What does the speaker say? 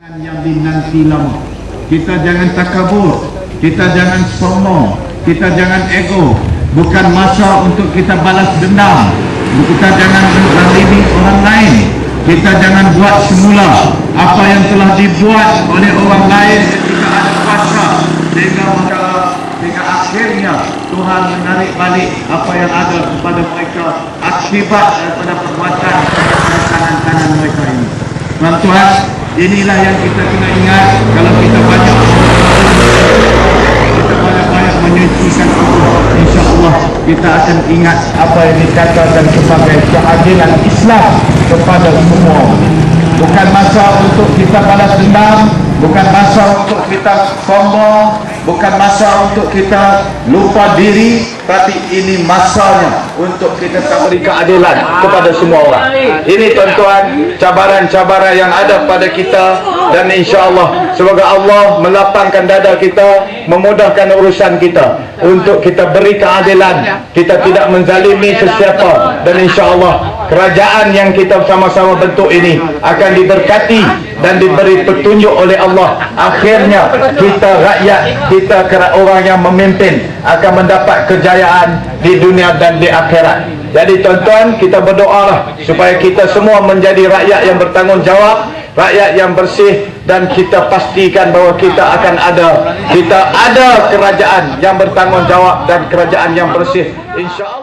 yang dinanti lama. Kita jangan takabur, kita jangan sombong, kita jangan ego. Bukan masa untuk kita balas dendam. Kita jangan menzalimi orang lain. Kita jangan buat semula apa yang telah dibuat oleh orang lain ketika ada kuasa sehingga maka sehingga akhirnya Tuhan menarik balik apa yang ada kepada mereka akibat daripada perbuatan kanan-kanan mereka ini. Tuan-tuan, inilah yang kita kena ingat kalau kita banyak kita banyak-banyak menyucikan Allah insya-Allah kita akan ingat apa yang dikatakan sebagai keadilan Islam kepada semua. Bukan masa untuk kita balas dendam bukan masa untuk kita sombong bukan masa untuk kita lupa diri tapi ini masanya untuk kita beri keadilan kepada semua orang. Ini tuan-tuan cabaran-cabaran yang ada pada kita dan insya-Allah semoga Allah melapangkan dada kita memudahkan urusan kita untuk kita beri keadilan. Kita tidak menzalimi sesiapa dan insya-Allah kerajaan yang kita sama-sama bentuk ini akan diberkati dan diberi petunjuk oleh Allah. Akhirnya kita rakyat kita orang yang memimpin akan mendapat kejayaan di dunia dan di akhirat. Jadi tuan-tuan kita berdoa supaya kita semua menjadi rakyat yang bertanggungjawab rakyat yang bersih dan kita pastikan bahawa kita akan ada kita ada kerajaan yang bertanggungjawab dan kerajaan yang bersih. Insyaallah